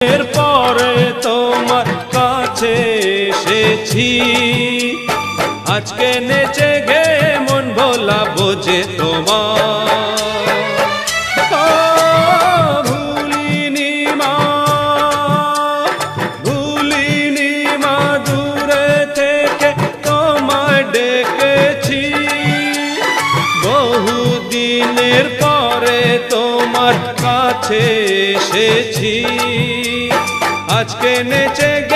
এরপরে তোমার কাছে এসেছি। আজকে নেচে গে মন ভোলা বোঝে তোমার। ভুলিনি মা ভুলিনি মা, দূরে থেকে তোমায় ডেকেছি। বহুদিনের পরে তোমার কাছে এসেছি। আজকে নেচে গে মন ভোলা